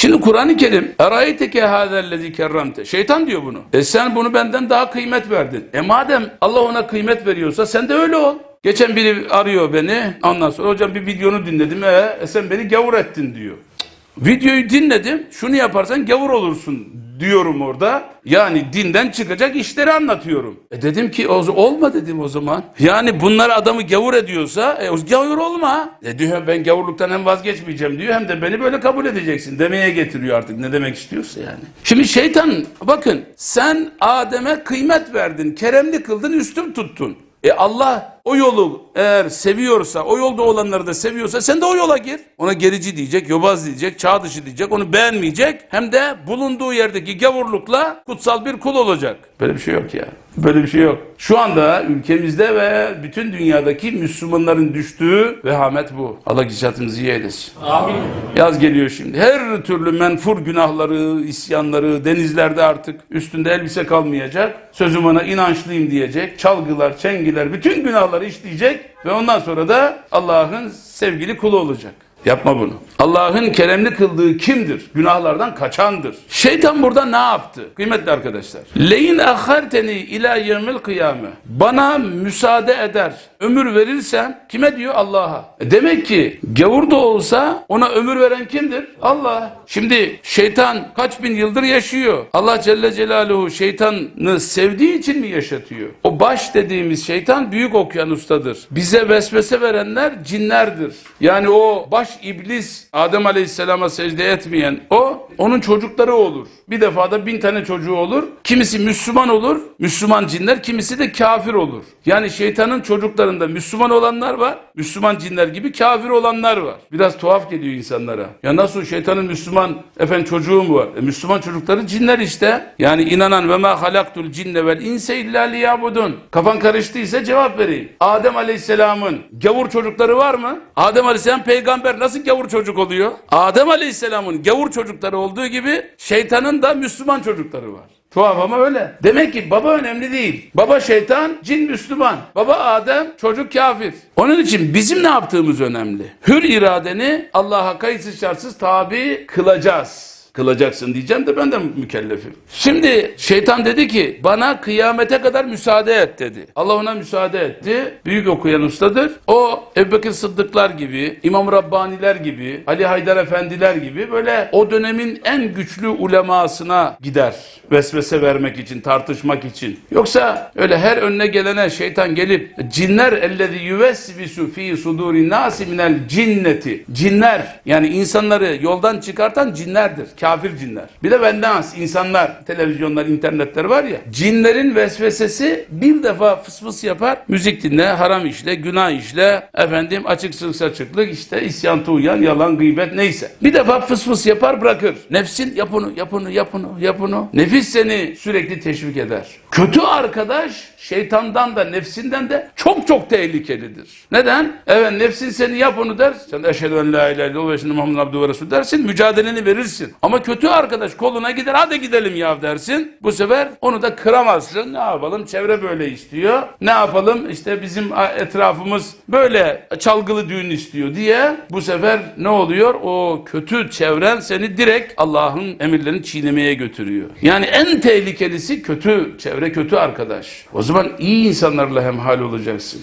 Şimdi Kur'an-ı Kerim Erayeteke hâzellezî kerramte. Şeytan diyor bunu. E sen bunu benden daha kıymet verdin. E madem Allah ona kıymet veriyorsa sen de öyle ol. Geçen biri arıyor beni. Ondan sonra hocam bir videonu dinledim. E, e sen beni gavur ettin diyor. Videoyu dinledim. Şunu yaparsan gavur olursun diyorum orada. Yani dinden çıkacak işleri anlatıyorum. E dedim ki o, olma dedim o zaman. Yani bunlar adamı gavur ediyorsa e, gavur olma. E diyor ben gavurluktan hem vazgeçmeyeceğim diyor hem de beni böyle kabul edeceksin demeye getiriyor artık ne demek istiyorsa yani. Şimdi şeytan bakın sen Adem'e kıymet verdin, keremli kıldın, üstün tuttun. E Allah o yolu eğer seviyorsa, o yolda olanları da seviyorsa sen de o yola gir. Ona gerici diyecek, yobaz diyecek, çağ dışı diyecek, onu beğenmeyecek. Hem de bulunduğu yerdeki gavurlukla kutsal bir kul olacak. Böyle bir şey yok ya. Böyle bir şey yok. Şu anda ülkemizde ve bütün dünyadaki Müslümanların düştüğü vehamet bu. Allah gidişatımızı iyi eylesin. Amin. Yaz geliyor şimdi. Her türlü menfur günahları, isyanları denizlerde artık üstünde elbise kalmayacak. Sözüm ona inançlıyım diyecek. Çalgılar, çengiler bütün günahları işleyecek ve ondan sonra da Allah'ın sevgili kulu olacak. Yapma bunu. Allah'ın keremli kıldığı kimdir? Günahlardan kaçandır. Şeytan burada ne yaptı? Kıymetli arkadaşlar. Leyin aharteni ila yevmil kıyame. Bana müsaade eder. Ömür verirsen kime diyor? Allah'a. E demek ki gavur da olsa ona ömür veren kimdir? Allah. Şimdi şeytan kaç bin yıldır yaşıyor. Allah Celle Celaluhu şeytanı sevdiği için mi yaşatıyor? O baş dediğimiz şeytan büyük okyanustadır. Bize vesvese verenler cinlerdir. Yani o baş iblis Adem Aleyhisselam'a secde etmeyen o onun çocukları olur. Bir defada bin tane çocuğu olur. Kimisi Müslüman olur. Müslüman cinler. Kimisi de kafir olur. Yani şeytanın çocuklarında Müslüman olanlar var. Müslüman cinler gibi kafir olanlar var. Biraz tuhaf geliyor insanlara. Ya nasıl şeytanın Müslüman efendim çocuğu mu var? E, Müslüman çocukları cinler işte. Yani inanan ve ma halaktul cinne vel inse illa liyabudun. Kafan karıştıysa cevap vereyim. Adem Aleyhisselam'ın gavur çocukları var mı? Adem Aleyhisselam peygamber nasıl gavur çocuk oluyor? Adem Aleyhisselam'ın gavur çocukları olduğu gibi şeytanın da Müslüman çocukları var. Tuhaf ama öyle. Demek ki baba önemli değil. Baba şeytan, cin Müslüman. Baba Adem, çocuk kafir. Onun için bizim ne yaptığımız önemli. Hür iradeni Allah'a kayıtsız şartsız tabi kılacağız kılacaksın diyeceğim de ben de mükellefim. Şimdi şeytan dedi ki bana kıyamete kadar müsaade et dedi. Allah ona müsaade etti. Büyük okuyan ustadır. O Ebubekir Sıddıklar gibi, İmam Rabbaniler gibi, Ali Haydar Efendiler gibi böyle o dönemin en güçlü ulemasına gider. Vesvese vermek için, tartışmak için. Yoksa öyle her önüne gelene şeytan gelip cinler ellezî yüvesvisu fî sudûrin nâsi minel cinneti. Cinler yani insanları yoldan çıkartan cinlerdir. Kafir cinler. Bir de vennas insanlar, televizyonlar, internetler var ya. Cinlerin vesvesesi bir defa fıs fıs yapar. Müzik dinle, haram işle, günah işle, efendim açıksız saçıklık işte isyan tuğyan, yalan, gıybet neyse. Bir defa fıs fıs yapar bırakır. Nefsin yap onu, yap onu. Nefis seni sürekli teşvik eder. Kötü arkadaş şeytandan da nefsinden de çok çok tehlikelidir. Neden? Evet nefsin seni yap onu der. Sen eşhedü en la ilahe illallah ve eşhedü Muhammeden abdühü ve resulü dersin. Mücadeleni verirsin. Ama kötü arkadaş koluna gider hadi gidelim ya dersin. Bu sefer onu da kıramazsın. Ne yapalım? Çevre böyle istiyor. Ne yapalım? İşte bizim etrafımız böyle çalgılı düğün istiyor diye bu sefer ne oluyor? O kötü çevren seni direkt Allah'ın emirlerini çiğnemeye götürüyor. Yani en tehlikelisi kötü çevre, kötü arkadaş. O zaman iyi insanlarla hemhal olacaksın.